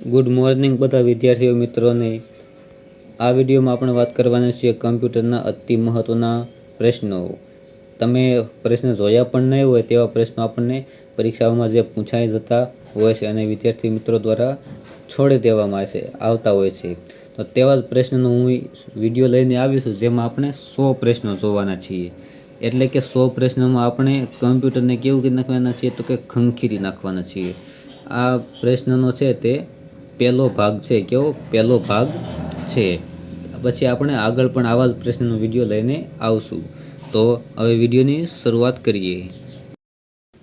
Good morning બધા વિદ્યાર્થીઓ, મિત્રોને. આ વિડીયોમાં આપણે વાત કરવાના છીએ કમ્પ્યુટરના અતિ મહત્ત્વના પ્રશ્નો. તમે પ્રશ્ન જોયા પણ નહીં હોય તેવા પ્રશ્નો આપણને પરીક્ષાઓમાં જે પૂછાઈ જતા હોય છે અને વિદ્યાર્થી મિત્રો દ્વારા છોડી દેવામાં આવે છે, આવતા હોય છે. તો તેવા જ પ્રશ્નનો હું વીડિયો લઈને આવીશું જેમાં આપણે સો પ્રશ્નો જોવાના છીએ. એટલે કે સો પ્રશ્નોમાં આપણે કમ્પ્યુટરને કેવું કરી નાખવાના છીએ તો કે ખંખીરી નાખવાના છીએ. આ પ્રશ્નનો છે તે પહેલો ભાગ છે, કેવો પહેલો ભાગ છે? પછી આપણે આગળ પણ આવા જ પ્રશ્નનો વીડિયો લઈને આવશું. તો હવે વિડીયોની શરૂઆત કરીએ.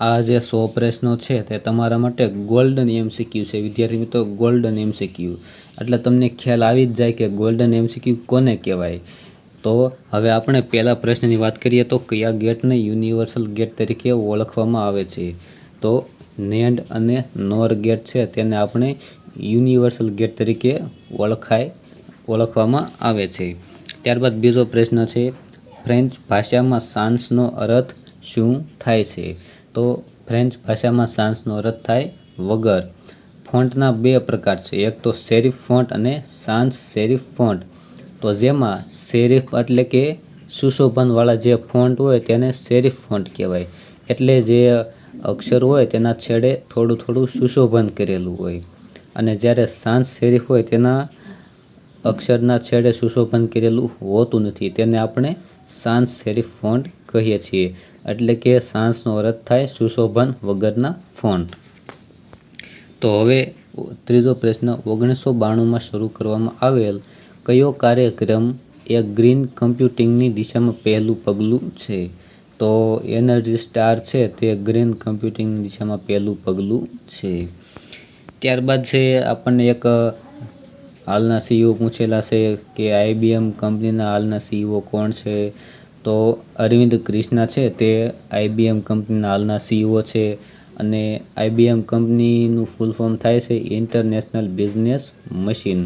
આ જે સો પ્રશ્નો છે તે તમારા માટે ગોલ્ડન એમસીક્યુ છે. વિદ્યાર્થી મિત્રો ગોલ્ડન એમસીક્યુ એટલે તમને ખ્યાલ આવી જ જાય કે ગોલ્ડન એમસીક્યુ કોને કહેવાય? તો હવે આપણે પહેલા પ્રશ્નની વાત કરીએ તો કયા ગેટને યુનિવર્સલ ગેટ તરીકે ઓળખવામાં આવે છે? તો નેન્ડ અને નોર ગેટ છે, તેને આપણે યુનિવર્સલ ગેટ તરીકે ઓળખાય, ઓળખવામાં આવે છે. ત્યારબાદ બીજો પ્રશ્ન છે, ફ્રેન્ચ ભાષામાં સાન્સનો અર્થ શું થાય છે? તો ફ્રેન્ચ ભાષામાં સાન્સનો અર્થ થાય વગર. ફોન્ટના બે પ્રકાર છે. એક તો શેરીફ ફોન્ટ અને સાન્સ શેરીફ ફોન્ટ. તો જેમાં શેરીફ એટલે કે સુશોભનવાળા જે ફોન્ટ હોય તેને શેરીફ ફોન્ટ કહેવાય. એટલે જે અક્ષર હોય તેના છેડે થોડું થોડું સુશોભન કરેલું હોય. અને જ્યારે સાંજ શેરી હોય તેના અક્ષરના છેડે સુશોભન કરેલું હોતું નથી, તેને આપણે સાંજ શેરી ફોન્ટ કહીએ છીએ. એટલે કે સાંજનો અર્થ થાય સુશોભન વગરના ફોન્ટ. તો હવે ત્રીજો પ્રશ્ન ઓગણીસો બાણુંમાં શરૂ કરવામાં આવેલ કયો કાર્યક્રમ એ ગ્રીન કમ્પ્યુટિંગની દિશામાં પહેલું પગલું છે? તો એનર્જી સ્ટાર છે તે ગ્રીન કમ્પ્યુટિંગની દિશામાં પહેલું પગલું છે. ત્યારબાદ છે આપણને એક હાલના સીઈઓ પૂછેલા છે કે આઈબીએમ કંપનીના હાલના સીઈઓ કોણ છે? તો અરવિંદ ક્રિષ્ના છે, તે આઈબીએમ કંપનીના હાલના સીઈઓ છે અને આઈબીએમ કંપનીનું ફૂલ ફોર્મ થાય છે ઇન્ટરનેશનલ બિઝનેસ મશીન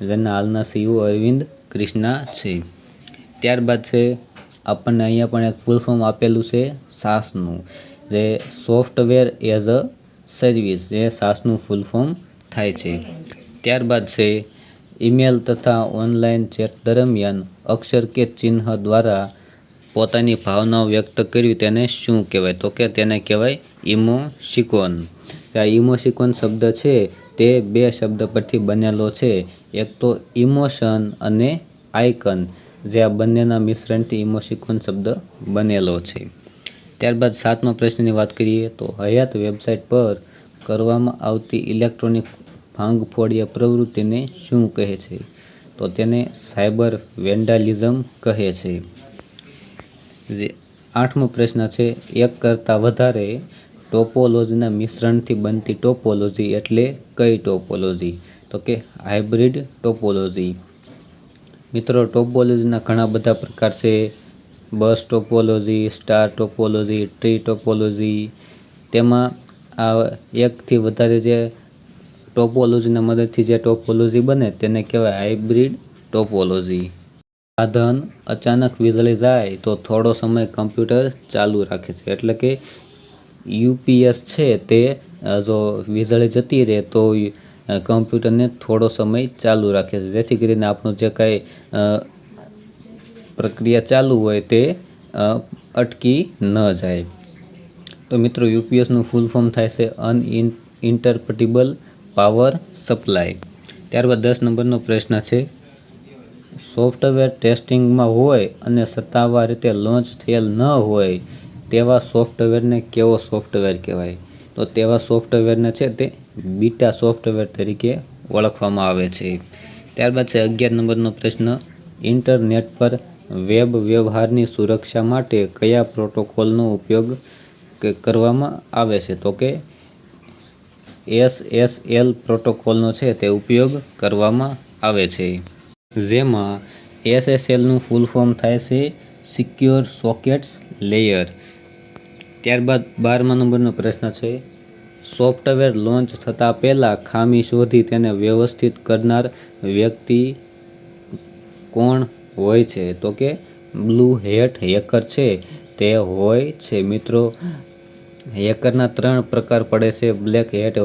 જેના હાલના સીઈઓ અરવિંદ ક્રિષ્ના છે. ત્યારબાદ છે આપણને અહીંયા પણ એક ફૂલ ફોર્મ આપેલું છે સાસનું જે સોફ્ટવેર એઝ અ સર્વિસ જે સાસનું ફૂલ ફોર્મ થાય છે. ત્યારબાદ છે ઈમેલ તથા ઓનલાઈન ચેટ દરમિયાન અક્ષર કે ચિહ્ન દ્વારા પોતાની ભાવનાઓ વ્યક્ત કરવી તેને શું કહેવાય? તો કે તેને કહેવાય ઇમોશિકોન આ ઇમોશિકોન શબ્દ છે, તે બે શબ્દ પરથી બનેલો છે. એક તો ઇમોશન અને આઇકન, જે આ બંનેના મિશ્રણથી ઇમોશિકોન શબ્દ બનેલો છે. ત્યારબાદ સાતમા પ્રશ્નની વાત કરીએ તો હયાત વેબસાઇટ પર કરવામાં આવતી ઇલેક્ટ્રોનિક ભાંગફોડિયા પ્રવૃત્તિને શું કહે છે? તો તેને સાયબર વેન્ડાલિઝમ કહે છે. જે આઠમો પ્રશ્ન છે, એક કરતાં વધારે ટોપોલોજીના મિશ્રણથી બનતી ટોપોલોજી એટલે કઈ ટોપોલોજી? તો કે હાઇબ્રિડ ટોપોલોજી. મિત્રો, ટોપોલોજીના ઘણા બધા પ્રકાર છે. Bus topology, star topology, tree topology, તેમાં આ એકથી વધારે જે ટોપોલોજીના મદદથી જે ટોપોલોજી બને તેને કહેવાય હાઇબ્રિડ ટોપોલોજી. સાધન અચાનક વીજળી જાય તો થોડો સમય કમ્પ્યુટર ચાલુ રાખે છે. એટલે કે યુપીએસ છે તે જો વીજળી જતી રહે તો કમ્પ્યુટરને થોડો સમય ચાલુ રાખે છે. જેથી કરીને આપણું જે કાંઈ પ્રક્રિયા ચાલુ હોય તે અટકી ન જાય. તો મિત્રો યુપીએસનું ફૂલ ફોર્મ થાય છે અન ઇન્ટરપ્રિટેબલ પાવર સપ્લાય ત્યારબાદ દસ નંબરનો પ્રશ્ન છે સોફ્ટવેર ટેસ્ટિંગમાં હોય અને સત્તાવાર રીતે લોન્ચ થયેલ ન હોય, તેવા સોફ્ટવેરને કેવો સોફ્ટવેર કહેવાય? તો તેવા સોફ્ટવેરને છે તે બીટા સોફ્ટવેર તરીકે ઓળખવામાં આવે છે. ત્યારબાદ છે અગિયાર નંબરનો પ્રશ્ન ઇન્ટરનેટ પર વેબ વ્યવહારની સુરક્ષા માટે કયા પ્રોટોકોલનો ઉપયોગ કરવામાં આવે છે? તો કે એસએસએલ પ્રોટોકોલનો છે તે ઉપયોગ કરવામાં આવે છે. જેમાં એસએસએલનું ફૂલ ફોર્મ થાય છે સિક્યોર સોકેટ્સ લેયર. ત્યારબાદ બારમા નંબરનો પ્રશ્ન છે, સોફ્ટવેર લોન્ચ થતાં પહેલાં ખામી શોધી તેને વ્યવસ્થિત કરનાર વ્યક્તિ કોણ હોય છે. તો કે બ્લુ હેટ હેકર છે, તે હોય છે મિત્રો. હેકરના ત્રણ પ્રકાર પડે છે. Black hat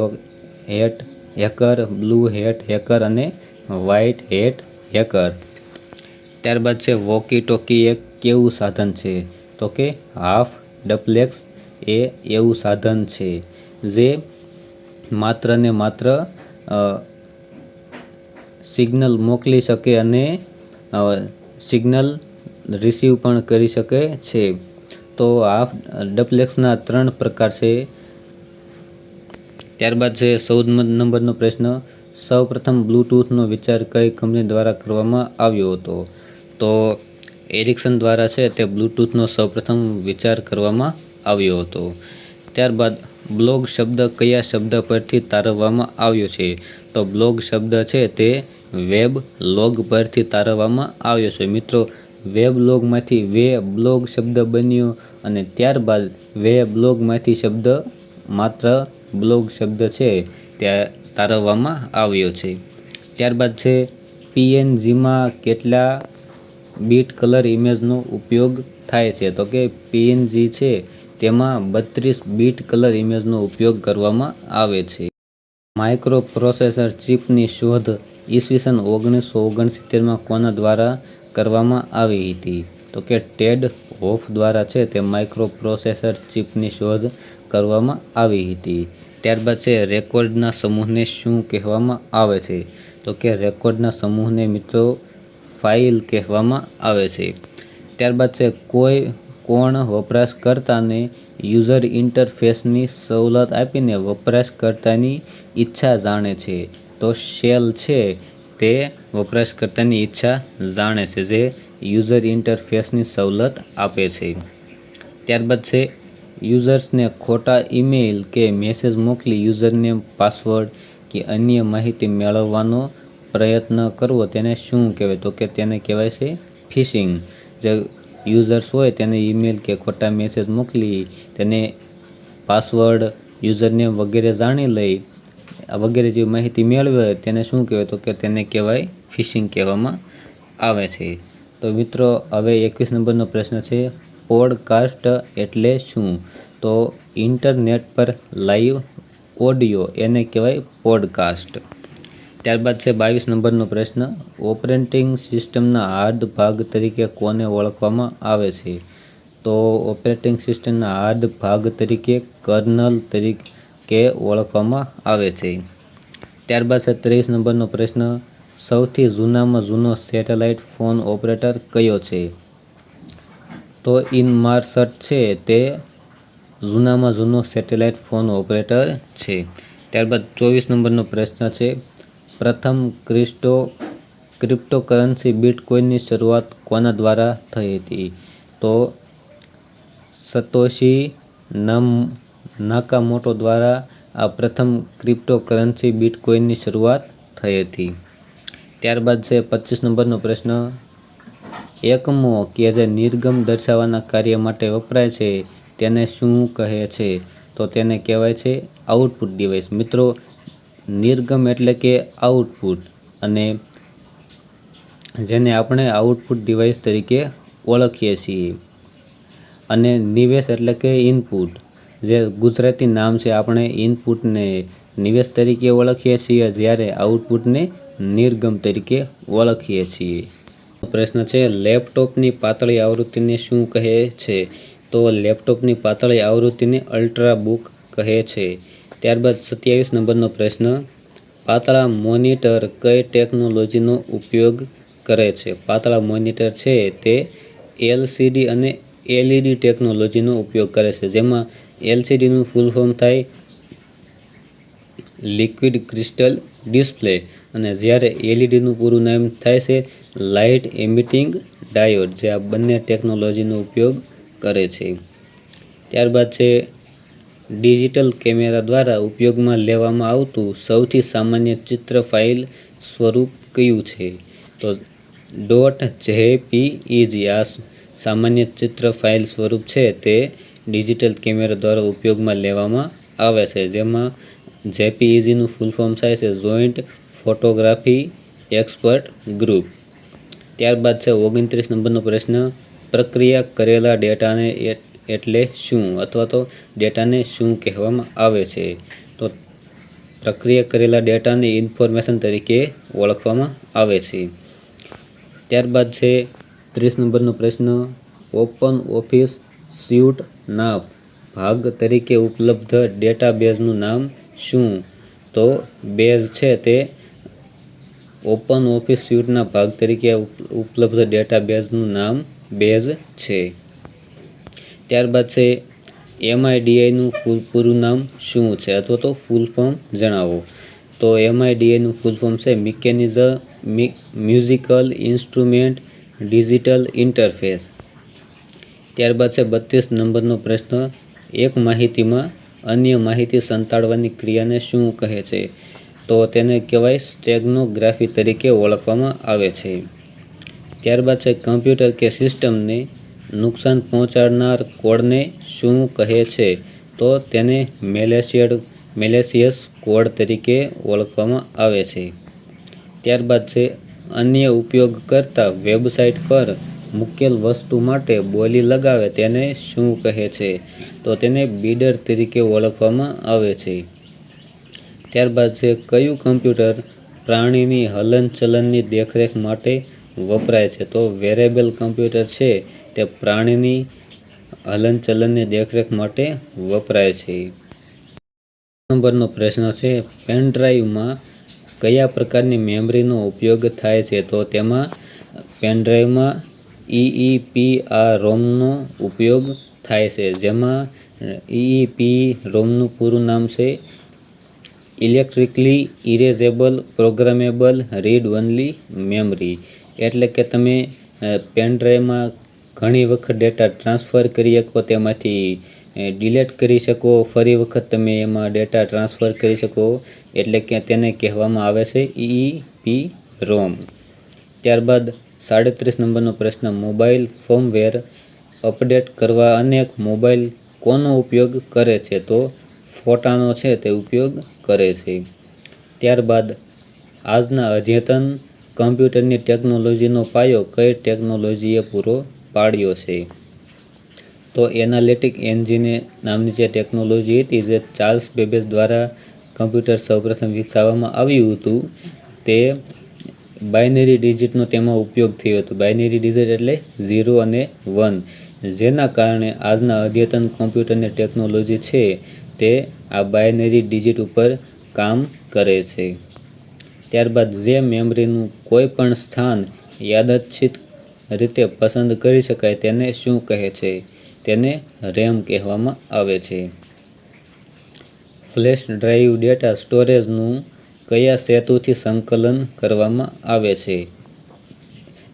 hat hacker, blue hat hacker અને વ્હાઇટ હેટ હેકર. ત્યારબાદ છે વોકી ટોકી એક કેવું સાધન છે? તો કે હાફ ડપ્લેક્સ એ એવું સાધન છે, જે માત્ર ને માત્ર સિગ્નલ મોકલી શકે અને સિગ્નલ રિસીવ પણ કરી શકે છે. તો હાફ ડપલેક્સના ત્રણ પ્રકાર છે. ત્યારબાદ છે ચૌદ નંબરનો પ્રશ્ન સૌપ્રથમ બ્લૂટૂથનો વિચાર કઈ કંપની દ્વારા કરવામાં આવ્યો હતો? તો એરિક્સન દ્વારા છે તે બ્લૂટૂથનો સૌપ્રથમ વિચાર કરવામાં આવ્યો હતો. ત્યારબાદ બ્લોગ શબ્દ કયા શબ્દ પરથી તારવવામાં આવ્યો છે? તો બ્લોગ શબ્દ છે તે વેબ લોગ પરથી તારવવામાં આવ્યો છે. મિત્રો, વેબ લોગમાંથી વે બ્લોગ શબ્દ બન્યો અને ત્યારબાદ વે બ્લોગમાંથી શબ્દ માત્ર બ્લોગ શબ્દ છે ત્યાં તારવવામાં આવ્યો છે. ત્યારબાદ છે, પીએનજીમાં કેટલા બીટ કલર ઇમેજનો ઉપયોગ થાય છે? તો કે પીએનજી છે તેમાં બત્રીસ બીટ કલર ઇમેજનો ઉપયોગ કરવામાં આવે છે. માઇક્રો પ્રોસેસર ચિપની શોધ ઈસવીસન ઓગણીસો ઓગણસિત્તેરમાં કોના દ્વારા કરવામાં આવી હતી? તો કે ટેડ હોફ દ્વારા છે તે માઇક્રો પ્રોસેસર ચિપની શોધ કરવામાં આવી હતી. ત્યારબાદ છે રેકોર્ડના સમૂહને શું કહેવામાં આવે છે? તો કે રેકોર્ડના સમૂહને મિત્રો ફાઇલ કહેવામાં આવે છે. ત્યારબાદ છે કોઈ કોણ વપરાશકર્તાને યુઝર ઇન્ટરફેસની સવલત આપીને વપરાશકર્તાની ઈચ્છા જાણે છે? તો શેલ છે તે વપરાશકર્તાની ઈચ્છા જાણે છે, જે યુઝર ઇન્ટરફેસની સવલત આપે છે. ત્યારબાદ છે, યુઝર્સને ખોટા ઈમેલ કે મેસેજ મોકલી યુઝરનેમ પાસવર્ડ કે અન્ય માહિતી મેળવવાનો પ્રયત્ન કરવો તેને શું કહેવાય? તો કે તેને કહેવાય છે ફિશિંગ. જે યુઝર્સ હોય તેને ઈમેલ કે ખોટા મેસેજ મોકલી તેને પાસવર્ડ યુઝરનેમ વગેરે જાણી લઈ વગેરે જે માહિતી મેળવે તેને શું કહેવાય? તો કે તેને કહેવાય ફિશિંગ કહેવામાં આવે છે. તો મિત્રો, હવે એકવીસ નંબરનો પ્રશ્ન છે પોડકાસ્ટ એટલે શું? તો ઇન્ટરનેટ પર લાઈવ ઓડિયો એને કહેવાય પોડકાસ્ટ ત્યારબાદ છે બાવીસ નંબરનો પ્રશ્ન ઓપરેટિંગ સિસ્ટમના હાર્ડ ભાગ તરીકે કોને ઓળખવામાં આવે છે? તો ઓપરેટિંગ સિસ્ટમના હાર્ડ ભાગ તરીકે કર્નલ તરીકે ઓળખવામાં આવે છે. ત્યારબાદ છે ત્રીસ નંબરનો પ્રશ્ન, સૌથી જૂનામાં જૂનો સેટેલાઇટ ફોન ઓપરેટર કયો છે? તો ઇનમાર્સટ છે તે જૂનામાં જૂનો સેટેલાઇટ ફોન ઓપરેટર છે. ત્યારબાદ ચોવીસ નંબરનો પ્રશ્ન છે, પ્રથમ ક્રિસ્ટો ક્રિપ્ટોકરન્સી બિટકોઇનની શરૂઆત કોના દ્વારા થઈ હતી? તો સતોશી નમ નાકામોટો દ્વારા આ પ્રથમ ક્રિપ્ટોકરન્સી બિટકોઇનની શરૂઆત થઈ હતી. ત્યારબાદ છે પચીસ નંબરનો પ્રશ્ન. એકમો કે જે નિર્ગમ દર્શાવવાના કાર્ય માટે વપરાય છે તેને શું કહે છે? તો તેને કહેવાય છે આઉટપુટ ડિવાઇસ મિત્રો, નિર્ગમ એટલે કે આઉટપુટ અને જેને આપણે આઉટપુટ ડિવાઇસ તરીકે ઓળખીએ છીએ. અને નિવેશ એટલે કે ઇનપુટ જે ગુજરાતી નામ છે, આપણે ઇનપુટને નિવેશ તરીકે ઓળખીએ છીએ, જ્યારે આઉટપુટને નિર્ગમ તરીકે ઓળખીએ છીએ. પ્રશ્ન છે, લેપટોપની પાતળી આવૃત્તિને શું કહે છે? તો લેપટોપની પાતળી આવૃત્તિને અલ્ટ્રા બુક કહે છે. ત્યારબાદ સત્યાવીસ નંબરનો પ્રશ્ન, પાતળા મોનિટર કઈ ટેકનોલોજીનો ઉપયોગ કરે છે? પાતળા મોનિટર છે તે એલસીડી અને એલઈડી ટેકનોલોજીનો ઉપયોગ કરે છે, જેમાં એલસીડીનું ફૂલ ફોર્મ થાય લિક્વિડ ક્રિસ્ટલ ડિસ્પ્લે અને જ્યારે એલઈડીનું પૂરું નામ થાય છે લાઇટ એમિટિંગ ડાયોડ જે આ બંને ટેકનોલોજીનો ઉપયોગ કરે છે. ત્યારબાદ છે ડિજિટલ કેમેરા દ્વારા ઉપયોગમાં લેવામાં આવતું સૌથી સામાન્ય ચિત્ર ફાઇલ સ્વરૂપ કયું છે? તો ડોટ જેપીઈજી આ સામાન્ય ચિત્ર ફાઇલ સ્વરૂપ છે તે ડિજિટલ કેમેરા દ્વારા ઉપયોગમાં લેવામાં આવે છે. જેમાં જેપીઈજીનું ફૂલ ફોર્મ થાય છે જોઈન્ટ ફોટોગ્રાફી એક્સપર્ટ ગ્રુપ ત્યારબાદ છે, ઓગણત્રીસ નંબરનો પ્રશ્ન, પ્રક્રિયા કરેલા ડેટાને એટલે શું? અથવા તો ડેટાને શું કહેવામાં આવે છે? તો પ્રક્રિયા કરેલા ડેટાને ઇન્ફોર્મેશન તરીકે ઓળખવામાં આવે છે. ત્યારબાદ છે, ત્રીસ નંબરનો પ્રશ્ન, ઓપન ઓફિસ સ્યુટના ભાગ તરીકે ઉપલબ્ધ ડેટાબેઝનું નામ શું? તો બેઝ છે તે ઓપન ઓફિસ સ્યુટના ભાગ તરીકે ઉપ- ઉપલબ્ધ ડેટાબેઝનું નામ બેઝ છે. ત્યારબાદ છે એમઆઈડીઆઈનું ફૂલ, પૂરું નામ શું છે? અથવા તો ફૂલ ફોર્મ જણાવો. તો એમઆઈડીઆઈનું ફૂલ ફોર્મ છે mechanism musical instrument digital interface. ત્યારબાદ છે બત્રીસ નંબરનો પ્રશ્ન, એક માહિતીમાં અન્ય માહિતી સંતાડવાની ક્રિયાને શું કહે છે? તો તેને કહેવાય સ્ટેગ્નોગ્રાફી તરીકે ઓળખવામાં આવે છે. ત્યારબાદ છે કમ્પ્યુટર કે સિસ્ટમને નુકસાન પહોંચાડનાર કોડને શું કહે છે? તો તેને મેલેશિયડ, મેલેશિયસ કોડ તરીકે ઓળખવામાં આવે છે. ત્યારબાદ છે અન્ય ઉપયોગકર્તા વેબસાઇટ પર મૂકેલ વસ્તુ માટે બોલી લગાવે તેને શું કહે છે? તો તેને બીડર તરીકે ઓળખવામાં આવે છે. ત્યારબાદ છે, કયું કમ્પ્યુટર પ્રાણીની હલનચલનની દેખરેખ માટે વપરાય છે? તો વેરેબલ કમ્પ્યુટર છે, તે પ્રાણીની હલનચલનની દેખરેખ માટે વપરાય છે. નંબરનો પ્રશ્ન છે, પેન ડ્રાઈવમાં કયા પ્રકારની મેમરીનો ઉપયોગ થાય છે? તો તેમાં પેન ડ્રાઈવમાં ઈઈપી આ રોમનો ઉપયોગ થાય છે. જેમાં ઈઈપી રોમનું પૂરું નામ છે electrically erasable programmable read only memory એટલે કે તમે પેનડ્રાઈવમાં ઘણી વખત ડેટા ટ્રાન્સફર કરી શકો, તેમાંથી ડિલેટ કરી શકો, ફરી વખત તમે એમાં ડેટા ટ્રાન્સફર કરી શકો. એટલે કે તેને કહેવામાં આવે છે ઈઈપી રોમ. ત્યારબાદ સાડત્રીસ નંબરનો પ્રશ્ન, મોબાઈલ ફોર્મવેર અપડેટ કરવા અનેક મોબાઈલ કોનો ઉપયોગ કરે છે? તો ફોટાનો છે તે ઉપયોગ કરે છે. ત્યારબાદ આજના અદ્યતન કમ્પ્યુટરની ટેકનોલોજીનો પાયો કઈ ટેકનોલોજીએ પૂરો પાડ્યો છે? તો એનાલિટિક એન્જિને નામની જે ટેકનોલોજી હતી જે ચાર્લ્સ બેબેજ દ્વારા કમ્પ્યુટર સૌપ્રથમ વિકસાવવામાં આવ્યું હતું, તે બાઇનરી ડિજિટનો તેમાં ઉપયોગ થયો હતો. બાઇનરી ડિજિટ એટલે ઝીરો અને વન. જેના કારણે આજના અદ્યતન કોમ્પ્યુટરની ટેકનોલોજી છે તે આ બાઇનરી ડિજિટ ઉપર કામ કરે છે. ત્યારબાદ જે મેમરીનું કોઈ પણ સ્થાન યાદચ્છિત રીતે પસંદ કરી શકાય તેને શું કહે છે? તેને રેમ કહેવામાં આવે છે. ફ્લેશ ડ્રાઈવ ડેટા સ્ટોરેજનું કયા સેતુથી સંકલન કરવામાં આવે છે?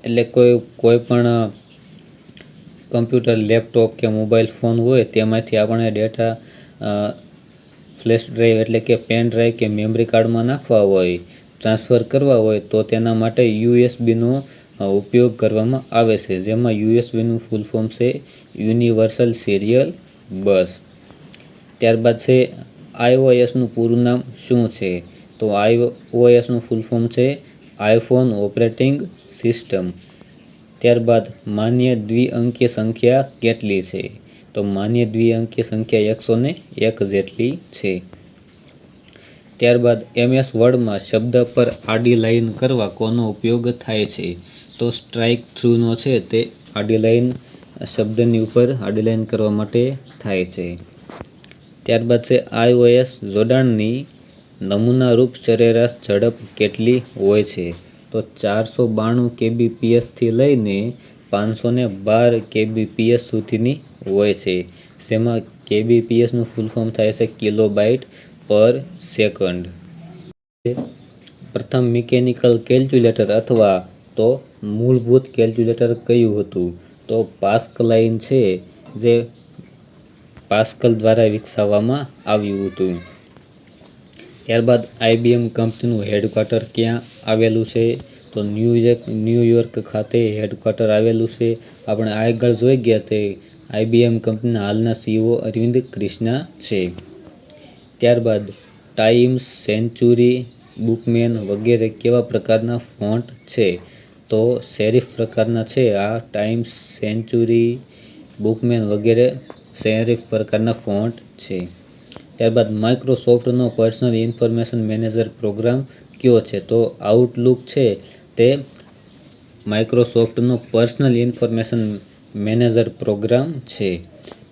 એટલે કોઈ કોઈ પણ કમ્પ્યુટર, લેપટોપ કે મોબાઈલ ફોન હોય, તેમાંથી આપણે ડેટા ફ્લેશ ડ્રાઈવ એટલે કે પેન ડ્રાઈવ કે મેમરી કાર્ડમાં નાખવા હોય, ટ્રાન્સફર કરવા હોય, તો તેના માટે યુએસબીનો ઉપયોગ કરવામાં આવે છે. જેમાં યુએસબીનું ફૂલ ફોર્મ છે યુનિવર્સલ સિરિયલ બસ. ત્યારબાદ છે આઈઓએસનું પૂરું નામ શું છે? તો આઈઓએસનું ફૂલ ફોર્મ છે. IPhone operating system. ત્યારબાદ માન્ય દ્વિઅંકીય સંખ્યા કેટલી છે? તો માન્ય દ્વિઅંકીય સંખ્યા એકસો ને એક જેટલી છે. ત્યારબાદ એમએસ વર્ડમાં શબ્દ પર આડી લાઈન કરવા કોનો ઉપયોગ થાય છે? તો સ્ટ્રાઇક થ્રુનો છે તે આડી લાઈન શબ્દની ઉપર આડી લાઈન કરવા માટે થાય છે. ત્યારબાદ છે આઈઓએસ જોડાણની નમૂનારૂપ સરેરાશ ઝડપ કેટલી હોય છે? તો ચારસો બાણું કેબીપીએસથી લઈને પાંચસો ને બાર કેબીપીએસ સુધીની હોય છે, જેમાં કેબીપીએસનું ફૂલ ફોર્મ થાય છે કિલોબાઇટ પર સેકન્ડ. પ્રથમ મિકેનિકલ કેલ્ક્યુલેટર અથવા તો મૂળભૂત કેલ્ક્યુલેટર કયું હતું? તો પાસ્કલાઇન છે, જે પાસ્કલ દ્વારા વિકસાવવામાં આવ્યું હતું. ત્યારબાદ આઈબીએમ કંપનીનું હેડક્વાર્ટર ક્યાં આવેલું છે? તો ન્યૂયોર્ક ન્યૂયોર્ક ખાતે હેડક્વાર્ટર આવેલું છે. આપણે આગળ જોઈ ગયા તે આઈબીએમ કંપનીના હાલના સીઈઓ અરવિંદ ક્રિષ્ના છે. ત્યારબાદ ટાઈમ્સ, સેન્ચુરી, બુકમેન વગેરે કેવા પ્રકારના ફોન્ટ છે? તો શેરીફ પ્રકારના છે આ ટાઈમ્સ, સેન્ચુરી, બુકમેન વગેરે શેરીફ પ્રકારના ફોન્ટ છે. ત્યારબાદ માઇક્રોસોફ્ટનો પર્સનલ ઇન્ફોર્મેશન મેનેજર પ્રોગ્રામ કયો છે? તો આઉટલુક છે તે માઇક્રોસોફ્ટનો પર્સનલ ઇન્ફોર્મેશન મેનેજર પ્રોગ્રામ છે.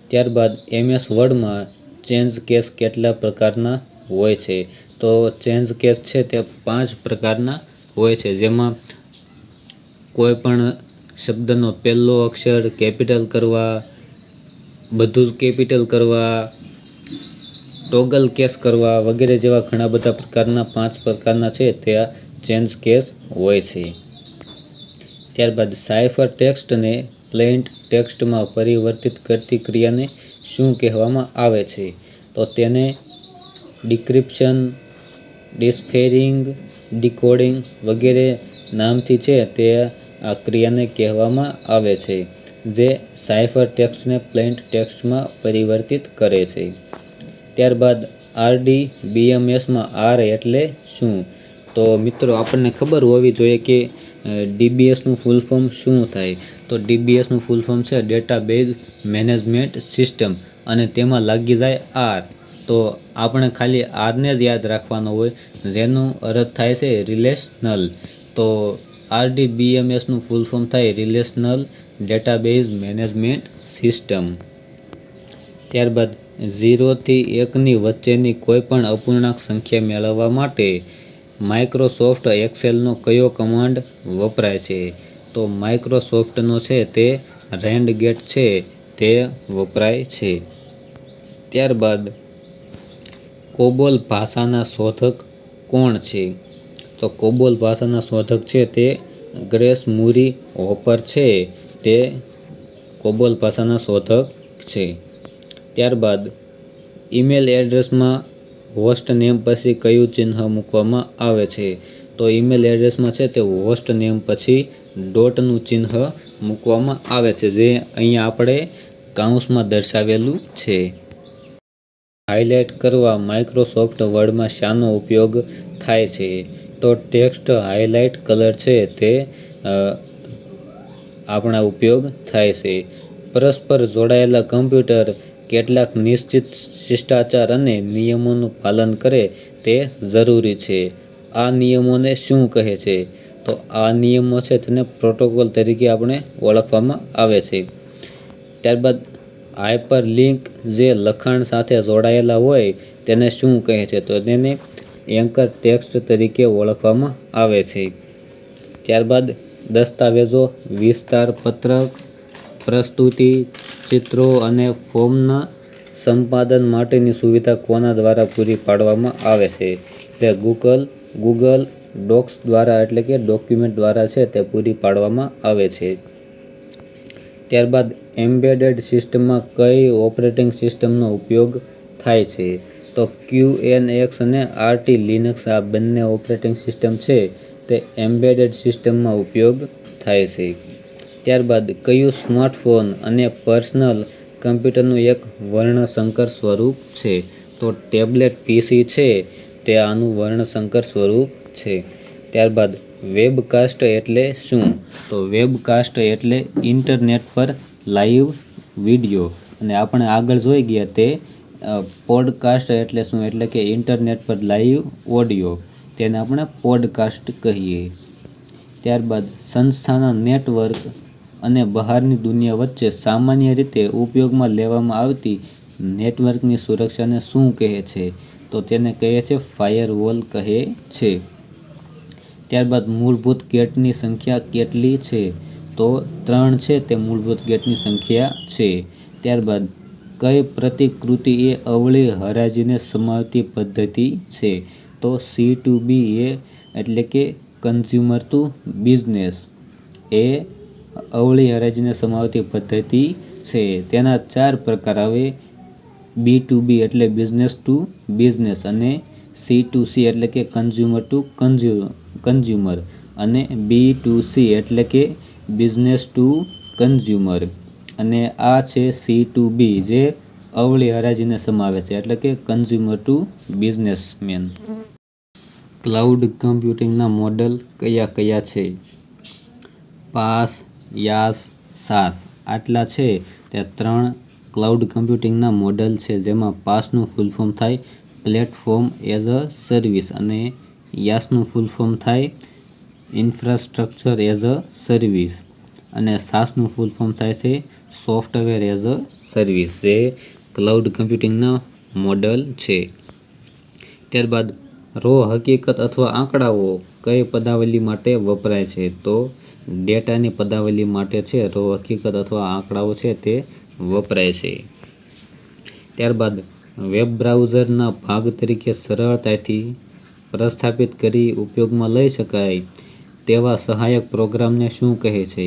ત્યારબાદ એમએસ વર્ડમાં ચેન્જ કેસ કેટલા પ્રકારના હોય છે? તો ચેન્જ કેસ છે તે પાંચ પ્રકારના હોય છે. જેમાં કોઈ પણ શબ્દનો પહેલો અક્ષર કેપિટલ કરવા, બધું જ કેપિટલ કરવા ટોગલ કેસ કરવા વગેરે જેવા ઘણા બધા પ્રકારના પાંચ પ્રકારના છે તે આ ચેન્જ કેસ હોય છે. ત્યારબાદ સાયફર ટેક્સ્ટને પ્લેન્ટ ટેક્સ્ટમાં પરિવર્તિત કરતી ક્રિયાને શું કહેવામાં આવે છે? તો તેને ડિક્રિપ્શન, ડિસ્ફેરિંગ, ડિકોડિંગ વગેરે નામથી છે તે આ ક્રિયાને કહેવામાં આવે છે, જે સાયફર ટેક્સ્ટને પ્લેન્ટ ટેક્સ્ટમાં પરિવર્તિત કરે છે. ત્યારબાદ આરડી બીએમએસમાં આર એટલે શું? તો મિત્રો, આપણને ખબર હોવી જોઈએ કે ડીબીએસનું ફૂલ ફોર્મ શું થાય? તો ડીબીએસનું ફૂલ ફોર્મ છે ડેટાબેઝ મેનેજમેન્ટ સિસ્ટમ અને તેમાં લાગી જાય આર તો આપણે ખાલી આરને જ યાદ રાખવાનો હોય, જેનો અર્થ થાય છે રિલેશનલ તો આરડી બીએમએસનું ફૂલ ફોર્મ થાય રિલેશનલ ડેટાબેઝ મેનેજમેન્ટ સિસ્ટમ ત્યારબાદ ઝીરોથી એકની વચ્ચેની કોઈપણ અપૂર્ણાંક સંખ્યા મેળવવા માટે માઇક્રોસોફ્ટ એક્સેલનો કયો કમાન્ડ વપરાય છે? તો માઇક્રોસોફ્ટનો છે તે રેન્ડ ગેટ છે, તે વપરાય છે. ત્યારબાદ કોબોલ ભાષાના શોધક કોણ છે? તો કોબોલ ભાષાના શોધક છે તે ગ્રેસ મુરી હોપર છે, તે કોબોલ ભાષાના શોધક છે. ત્યારબાદ ઈમેલ એડ્રેસમાં હોસ્ટ નેમ પછી કયું ચિહ્ન મૂકવામાં આવે છે? તો ઈમેલ એડ્રેસમાં છે તે હોસ્ટ નેમ પછી ડોટનું ચિહ્ન મૂકવામાં આવે છે, જે અહીંયા આપણે કાઉન્સમાં દર્શાવેલું છે. હાઇલાઇટ કરવા માઇક્રોસોફ્ટ વર્ડમાં શાનો ઉપયોગ થાય છે? તો ટેક્સ્ટ હાઇલાઇટ કલર છે તે આપણા ઉપયોગ થાય છે. પરસ્પર જોડાયેલા કમ્પ્યુટર કેટલાક નિશ્ચિત શિષ્ટાચાર અને નિયમોનું પાલન કરે તે જરૂરી છે. આ નિયમોને શું કહે છે? તો આ નિયમો છે તેને પ્રોટોકોલ તરીકે આપણે ઓળખવામાં આવે છે. ત્યારબાદ હાઇપર લિંક જે લખાણ સાથે જોડાયેલા હોય તેને શું કહે છે? તો તેને એન્કર ટેક્સ્ટ તરીકે ઓળખવામાં આવે છે. ત્યારબાદ, દસ્તાવેજો વિસ્તાર પત્રક પ્રસ્તુતિ ચિત્રો અને ફોર્મના સંપાદન માટેની સુવિધા કોના દ્વારા પૂરી પાડવામાં આવે છે? એટલે ગૂગલ ગૂગલ ડોક્સ દ્વારા એટલે કે ડોક્યુમેન્ટ દ્વારા છે તે પૂરી પાડવામાં આવે છે. ત્યારબાદ એમ્બેડેડ સિસ્ટમમાં કઈ ઓપરેટિંગ સિસ્ટમનો ઉપયોગ થાય છે? તો ક્યુ એન એક્સ અને આરટી લિનક્સ આ બંને ઓપરેટિંગ સિસ્ટમ છે તે એમ્બેડેડ સિસ્ટમમાં ઉપયોગ થાય છે. ત્યારબાદ કયું સ્માર્ટફોન અને પર્સનલ કમ્પ્યુટરનું એક વર્ણસંકર સ્વરૂપ છે? તો ટેબ્લેટ પીસી છે તે આનું વર્ણસંકર સ્વરૂપ છે. ત્યારબાદ વેબકાસ્ટ એટલે શું? તો વેબકાસ્ટ એટલે ઇન્ટરનેટ પર લાઈવ વીડિયો. અને આપણે આગળ જોઈ ગયા તે પોડકાસ્ટ એટલે શું? એટલે કે ઇન્ટરનેટ પર લાઈવ ઓડિયો. તેને આપણે પોડકાસ્ટ કહીએ. ત્યારબાદ સંસ્થાના નેટવર્ક અને બહારની દુનિયા વચ્ચે સામાન્ય રીતે ઉપયોગમાં લેવામાં આવતી નેટવર્કની સુરક્ષાને શું કહે છે? તો તેને કહે છે, ફાયરવોલ કહે છે. ત્યારબાદ, મૂળભૂત ગેટની સંખ્યા કેટલી છે? તો ત્રણ છે, તે મૂળભૂત ગેટની સંખ્યા છે. ત્યારબાદ, કઈ પ્રતિકૃતિ એ અવળી હરાજીને સમાવતી પદ્ધતિ છે? તો સી ટુ બી એ એટલે કે કન્ઝ્યુમર ટુ બિઝનેસ એ અવળી હરાજીને સમાવતી પદ્ધતિ છે. તેના ચાર પ્રકાર આવે. બી ટુ બી એટલે બિઝનેસ ટુ બિઝનેસ અને સી ટુ સી એટલે કે કન્ઝ્યુમર ટુ કન્ઝ્યુ કન્ઝ્યુમર અને બી ટુ સી એટલે કે બિઝનેસ ટુ કન્ઝ્યુમર અને આ છે સી ટુ બી જે અવળી હરાજીને સમાવે છે એટલે કે કન્ઝ્યુમર ટુ બિઝનેસમેન ક્લાઉડ કમ્પ્યુટિંગના મોડલ કયા કયા છે? PaaS IaaS SaaS. આટલા છે તે ત્રણ ક્લાઉડ કમ્પ્યુટિંગના મોડલ છે જેમાં પાસનું ફૂલ ફોર્મ થાય પ્લેટફોર્મ એઝ અ સર્વિસ અને યાસનું ફૂલ ફોર્મ થાય ઇન્ફ્રાસ્ટ્રક્ચર એઝ અ સર્વિસ. અને સાસનું ફૂલ ફોર્મ થાય છે સોફ્ટવેર એઝ અ સર્વિસ જે ક્લાઉડ કમ્પ્યુટિંગના મોડલ છે. ત્યારબાદ રો હકીકત અથવા આંકડાઓ કઈ પદાવલી માટે વપરાય છે તો ડેટાની પદાવલી માટે છે, તો હકીકત અથવા આંકડાઓ છે તે વપરાય છે. ત્યારબાદ વેબ બ્રાઉઝરના ભાગ તરીકે સરળતાથી પ્રસ્થાપિત કરી ઉપયોગમાં લઈ શકાય તેવા સહાયક પ્રોગ્રામને શું કહે છે?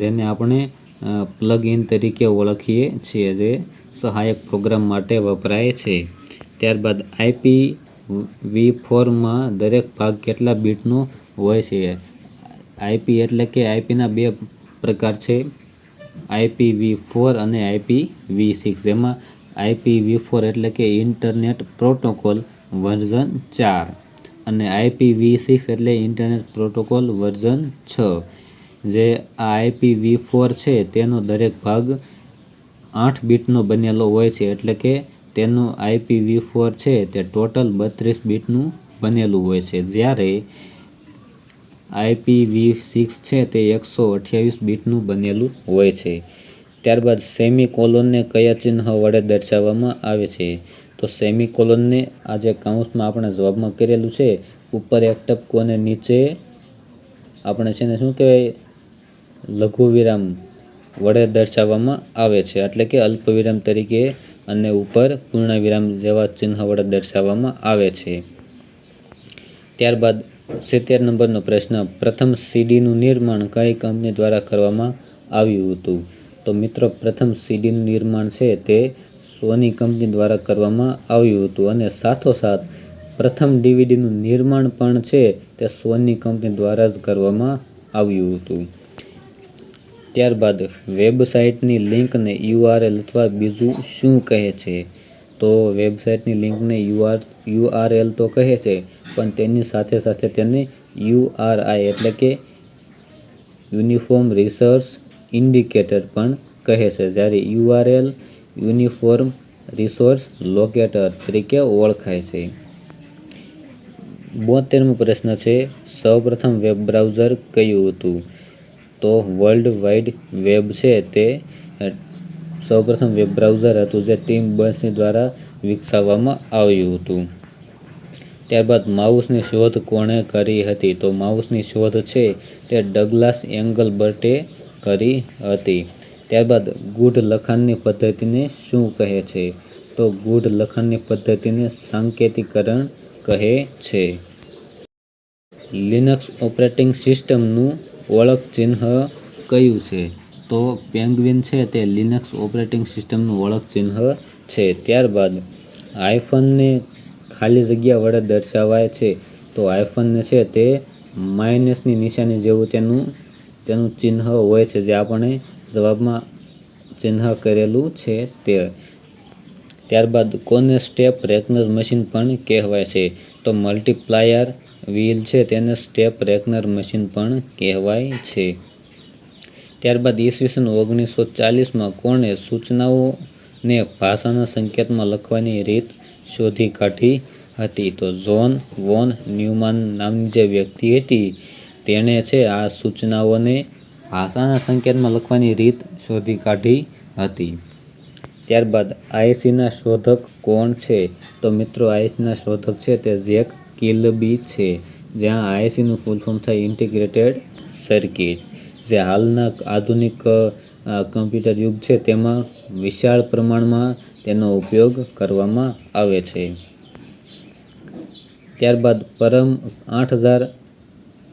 જેને આપણે પ્લગ ઇન તરીકે ઓળખીએ છીએ, જે સહાયક પ્રોગ્રામ માટે વપરાય છે. ત્યારબાદ આઈપી વી ફોરમાં દરેક ભાગ કેટલા બીટનો હોય છે? આઈપી એટલે કે આઈપીના બે પ્રકાર છે. આઈપી વી ફોર અને આઈપી વી સિક્સ. જેમાં આઈપી વી ફોર એટલે કે ઇન્ટરનેટ પ્રોટોકોલ વર્ઝન ચાર અને આઈપી વી સિક્સ એટલે ઇન્ટરનેટ પ્રોટોકોલ વર્ઝન છ. જે આ આઈપી વી ફોર છે તેનો દરેક ભાગ આઠ બીટનો બનેલો હોય છે એટલે કે તેનું આઈપી વી ફોર છે તે ટોટલ બત્રીસ બીટનું બનેલું હોય છે. જ્યારે આઈપી વી સિક્સ છે તે એકસો અઠ્યાવીસ બીટનું બનેલું હોય છે. ત્યારબાદ સેમી કોલોનને કયા ચિહ્ન વડે દર્શાવવામાં આવે છે? તો સેમી કોલોનને આ કાઉન્સમાં આપણે જવાબમાં કરેલું છે. ઉપર એક ટપકો અને નીચે આપણે છે ને શું કહેવાય? લઘુ વિરામ વડે દર્શાવવામાં આવે છે. એટલે કે અલ્પ વિરામ તરીકે અને ઉપર પૂર્ણ વિરામ જેવા ચિહ્ન વડે દર્શાવવામાં આવે છે. ત્યારબાદ સિત્તેર નંબરનો પ્રશ્ન, પ્રથમ સીડીનું નિર્માણ કઈ કંપની દ્વારા કરવામાં આવ્યું હતું? તો મિત્રો, પ્રથમ સીડીનું નિર્માણ છે તે સોની કંપની દ્વારા કરવામાં આવ્યું હતું અને સાથોસાથ પ્રથમ ડીવીડીનું નિર્માણ પણ છે તે સોની કંપની દ્વારા જ કરવામાં આવ્યું હતું. ત્યારબાદ વેબસાઇટની લિંકને યુઆરએલ અથવા બીજું શું કહે છે? તો વેબસાઇટની લિંકને યુઆર યુઆરએલ તો કહે છે, પણ તેની સાથે સાથે તેને યુઆરઆઈ એટલે કે યુનિફોર્મ રિસર્ચ ઇન્ડિકેટર પણ કહે છે. જ્યારે યુઆરએલ યુનિફોર્મ રિસોર્સ લોકેટર તરીકે ઓળખાય છે. બોતેરમો પ્રશ્ન છે, સૌપ્રથમ વેબ બ્રાઉઝર કયું હતું? તો વર્લ્ડ વાઇડ વેબ છે તે. સૌપ્રથમ વેબ બ્રાઉઝર હતું જે ટીમ બસની દ્વારા વિકસાવવામાં આવ્યું હતું. ત્યારબાદ માઉસની શોધ કોણે કરી હતી? તો માઉસની શોધ છે તે ડગલાસ એંગલ બર્ટે કરી હતી. ત્યારબાદ ગૂઢ લખાણની પદ્ધતિને શું કહે છે? તો ગૂઢ લખાણની પદ્ધતિને સાંકેતિકરણ કહે છે. લિનક્સ ઓપરેટિંગ સિસ્ટમનું ઓળખ ચિહ્ન કયું છે? તો પેંગ્વિન છે તે લિનક્સ ઓપરેટિંગ સિસ્ટમનું ઓળખ ચિહ્ન છે. ત્યારબાદ આઈફોનને ખાલી જગ્યા વડે દર્શાવાય છે, તો આઈફોનને છે તે માઇનસની નિશાની જેવું તેનું તેનું ચિહ્ન હોય છે, જે આપણે જવાબમાં ચિહ્ન કરેલું છે તે. ત્યારબાદ કોને સ્ટેપ રેકનર મશીન પણ કહેવાય છે, તો મલ્ટીપ્લાયર વ્હીલ છે તેને સ્ટેપ રેકનર મશીન પણ કહેવાય છે. ત્યારબાદ ઈસવીસન ઓગણીસો ચાલીસમાં કોણે સૂચનાઓને ભાષાના સંકેતમાં લખવાની રીત શોધી કાઢી હતી. તો જોન વોન ન્યુમાન નામની જે વ્યક્તિ હતી, તેણે છે આ સૂચનાઓને ભાષાના સંકેતમાં લખવાની રીત શોધી કાઢી હતી. ત્યારબાદ આઈસીના શોધક કોણ છે? તો મિત્રો, આઈસીના શોધક છે તે જેક કિલબી છે, જ્યાં આઈસીનું ફૂલ થાય ઇન્ટિગ્રેટેડ સર્કિટ જે હાલના આધુનિક કમ્પ્યુટર યુગ છે, તેમાં વિશાળ પ્રમાણમાં તેનો ઉપયોગ કરવામાં આવે છે. ત્યારબાદ પરમ આઠ હજાર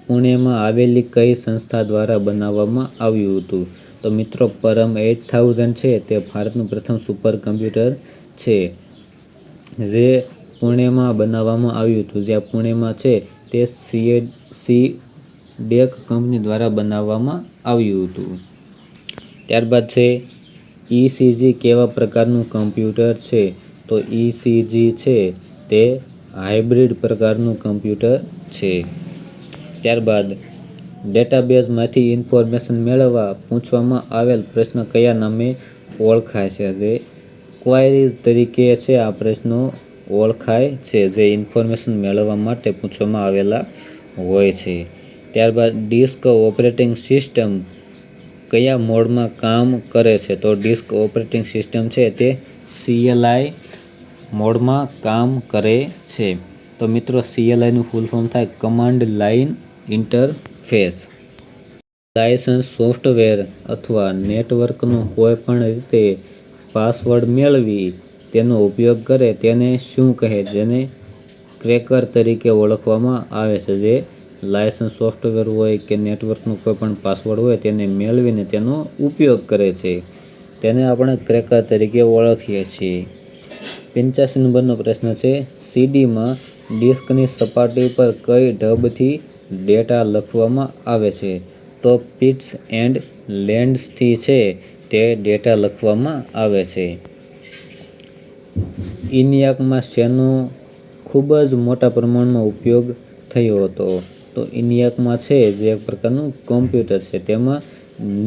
પુણેમાં આવેલી કઈ સંસ્થા દ્વારા બનાવવામાં આવ્યું હતું? તો મિત્રો, પરમ એટ થાઉઝન્ડ છે, તે ભારતનું પ્રથમ સુપર કમ્પ્યુટર છે, જે પુણેમાં બનાવવામાં આવ્યું હતું. જ્યાં પુણેમાં છે, તે સીએ સી ડેક કંપની દ્વારા બનાવવામાં આવ્યું હતું. ત્યારબાદ છે ઈસીજી કેવા પ્રકારનું કમ્પ્યુટર છે? તો ઈસીજી છે તે હાઇબ્રિડ પ્રકારનું કમ્પ્યુટર છે. ત્યારબાદ ડેટાબેઝમાંથી ઇન્ફોર્મેશન મેળવવા પૂછવામાં આવેલ પ્રશ્ન કયા નામે ઓળખાય છે? જે ક્વાયરીઝ તરીકે છે, આ પ્રશ્નો ઓળખાય છે, જે ઇન્ફોર્મેશન મેળવવા માટે પૂછવામાં આવેલા હોય છે. ત્યારબાદ ડિસ્ક ઓપરેટિંગ સિસ્ટમ કયા મોડમાં કામ કરે છે? તો ડિસ્ક ઓપરેટિંગ સિસ્ટમ છે તે સીએલઆઈ મોડમાં કામ કરે છે. તો મિત્રો સીએલઆઈનું ફૂલ ફોર્મ થાય command line interface licence software અથવા નેટવર્કનો કોઈપણ રીતે પાસવર્ડ મેળવી તેનો ઉપયોગ કરે તેને શું કહે? જેને ક્રેકર તરીકે ઓળખવામાં આવે છે, જે લાયસન્સ સોફ્ટવેર હોય કે નેટવર્કનો કોઈ પણ પાસવર્ડ હોય તેને મેળવીને તેનો ઉપયોગ કરે છે. તેને આપણે ક્રેકર તરીકે ઓળખીએ છીએ. પંચ્યાસી નંબરનો પ્રશ્ન છે, સીડીમાં ડિસ્કની સપાટી પર કઈ ઢબથી ડેટા લખવામાં આવે છે? તો પિટ્સ એન્ડ લેન્ડ્સથી છે તે ડેટા લખવામાં આવે છે. ઇનિયાકમાં શેનો ખૂબ જ મોટા પ્રમાણમાં ઉપયોગ થયો હતો? તો ઇનિયાકમાં છે જે એક પ્રકારનું કોમ્પ્યુટર છે. તેમાં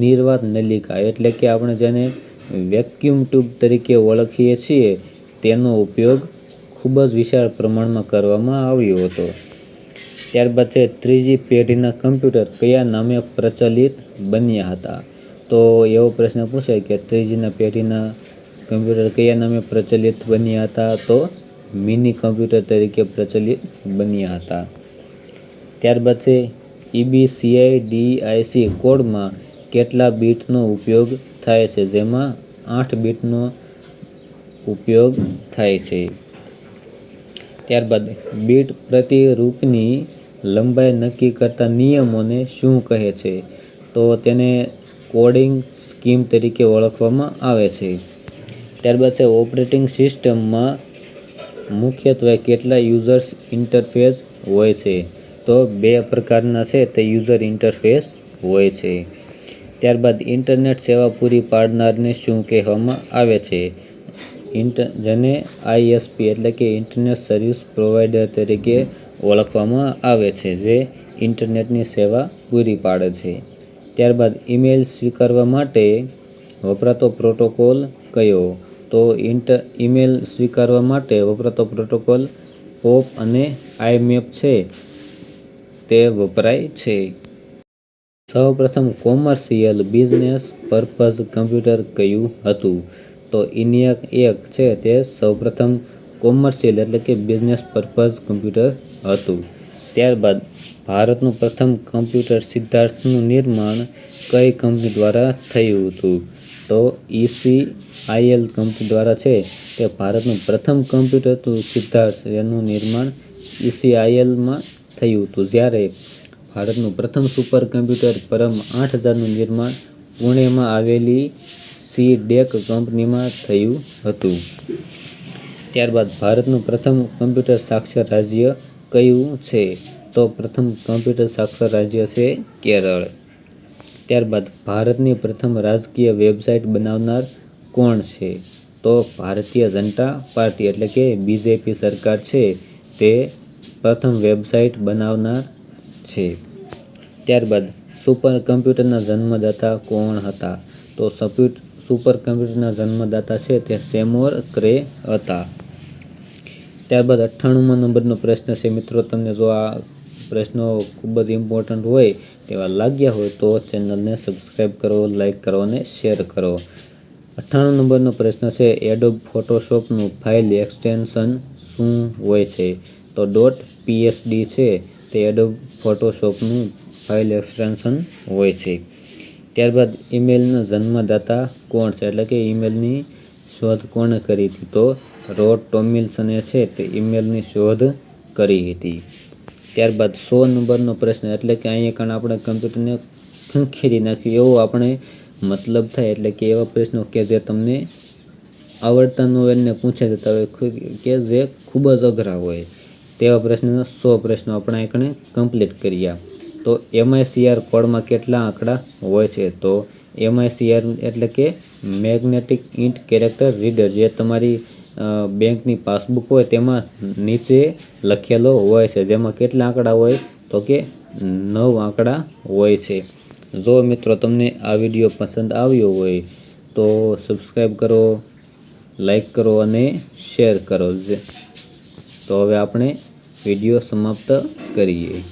નિર્વાત નલિકા એટલે કે આપણે જેને વેક્યુમ ટ્યુબ તરીકે ઓળખીએ છીએ, તેનો ઉપયોગ ખૂબ જ વિશાળ પ્રમાણમાં કરવામાં આવ્યો હતો. ત્યારબાદ છે ત્રીજી પેઢીના કમ્પ્યુટર કયા નામે પ્રચલિત બન્યા હતા? તો એવો પ્રશ્ન પૂછે કે ત્રીજીના પેઢીના કમ્પ્યુટર કયા નામે પ્રચલિત બન્યા હતા? તો મિની કમ્પ્યુટર તરીકે પ્રચલિત બન્યા હતા. ત્યારબાદ છે ઈબીસીઆઈ ડીઆઈસી કોડમાં કેટલા બીટનો ઉપયોગ થાય છે, જેમાં આઠ બીટનો ઉપયોગ થાય છે. ત્યારબાદ બીટ પ્રતિરૂપની લંબાઈ નક્કી કરતા નિયમોને શું કહે છે, તો તેને કોડિંગ સ્કીમ તરીકે ઓળખવામાં આવે છે. ત્યારબાદ છે ઓપરેટિંગ સિસ્ટમમાં મુખ્યત્વે કેટલા યુઝર્સ ઇન્ટરફેસ હોય છે તો બે પ્રકારના છે તે યુઝર ઇન્ટરફેસ હોય છે. ત્યારબાદ ઇન્ટરનેટ સેવા પૂરી પાડનારને શું કહેવામાં આવે છે? ઇન્ટર જેને આઈએસપી એટલે કે ઇન્ટરનેટ સર્વિસ પ્રોવાઈડર તરીકે ઓળખવામાં આવે છે, જે ઇન્ટરનેટની સેવા પૂરી પાડે છે. ત્યારબાદ ઈમેલ સ્વીકારવા માટે વપરાતો પ્રોટોકોલ કયો? તો ઇન્ટર ઈમેલ સ્વીકારવા માટે વપરાતો પ્રોટોકોલ પોપ અને આઈમેપ છે. તે વપરાય છે. સૌપ્રથમ કોમર્શિયલ બિઝનેસ પર્પઝ કમ્પ્યુટર કયું હતું? તો ઇનિયક એક છે, તે સૌપ્રથમ કોમર્શિયલ એટલે કે બિઝનેસ પર્પઝ કમ્પ્યુટર હતું. ત્યારબાદ ભારતનું પ્રથમ કમ્પ્યુટર સિદ્ધાર્થનું નિર્માણ કઈ કંપની દ્વારા થયું હતું? તો ઈસી આઈએલ કંપની દ્વારા છે, તે ભારતનું પ્રથમ કમ્પ્યુટર હતું સિદ્ધાર્થ એનું નિર્માણ ઈસીઆઈએલમાં થયું હતું જ્યારે ભારતનું પ્રથમ સુપર કમ્પ્યુટર પરમ આઠ હજારનું નિર્માણ પુણેમાં આવેલી સી ડેક કંપનીમાં થયું હતું. ત્યારબાદ ભારતનું પ્રથમ કમ્પ્યુટર સાક્ષર રાજ્ય કયું છે? તો પ્રથમ કમ્પ્યુટર સાક્ષર રાજ્ય છે કેરળ. ત્યારબાદ ભારતની પ્રથમ રાજકીય વેબસાઇટ બનાવનાર કોણ છે? તો ભારતીય જનતા પાર્ટી એટલે કે બીજેપી સરકાર છે તે પ્રથમ વેબસાઇટ બનાવનાર છે. ત્યારબાદ સુપર કમ્પ્યુટરના જન્મદાતા કોણ હતા? તો સપ્યુટ સુપર કમ્પ્યુટરના જન્મદાતા છે તે સેમોર ક્રે હતા. ત્યારબાદ અઠ્ઠાણુંમાં નંબરનો પ્રશ્ન છે, મિત્રો, તમને જો આ પ્રશ્નો ખૂબ જ ઇમ્પોર્ટન્ટ હોય તેવા લાગ્યા હોય તો ચેનલને સબસ્ક્રાઈબ કરો લાઈક કરો અને શેર કરો. અઠ્ઠાણું નંબરનો પ્રશ્ન છે એડોબ ફોટોશોપનું ફાઇલ એક્સટેન્શન શું હોય છે? તો ડોટ પીએસડી છે, તે એડોબ ફોટોશોપનું ફાઇલ એક્સટેન્શન હોય છે. ત્યારબાદ ઈમેલના જન્મદાતા કોણ છે? એટલે કે ઈમેલની શોધ કોણે કરી હતી? તો રોડ ટોમિલ્સને છે, તે ઈમેલની શોધ કરી હતી. ત્યારબાદ સો નંબરનો પ્રશ્ન, એટલે કે અહીંયા કારણ આપણે કમ્પ્યુટરને ખંખેરી નાખ્યું, એવો આપણે મતલબ થાય, એટલે કે એવા પ્રશ્નો કે જે તમને આવડતા ન હોય પૂછે જતા હોય કે જે ખૂબ જ અઘરા હોય. તેવા પ્રશ્નના સો પ્રશ્નો આપણે એકણે કમ્પ્લીટ કર્યા તો એમઆઈસીઆર કોડમાં કેટલા આંકડા હોય છે? તો એમઆઈસીઆર એટલે કે મેગ્નેટિક ઇન્ટ કેરેક્ટર રીડર, જે તમારી બેંકની પાસબુક હોય તેમાં નીચે લખેલો હોય છે. જેમાં કેટલા આંકડા હોય? તો કે નવ આંકડા હોય છે. જો મિત્રો તમને આ વીડિયો પસંદ આવ્યો હોય, તો સબસ્ક્રાઈબ કરો લાઈક કરો અને શેર કરો. તો હવે આપણે વીડિયો સમાપ્ત કરીએ.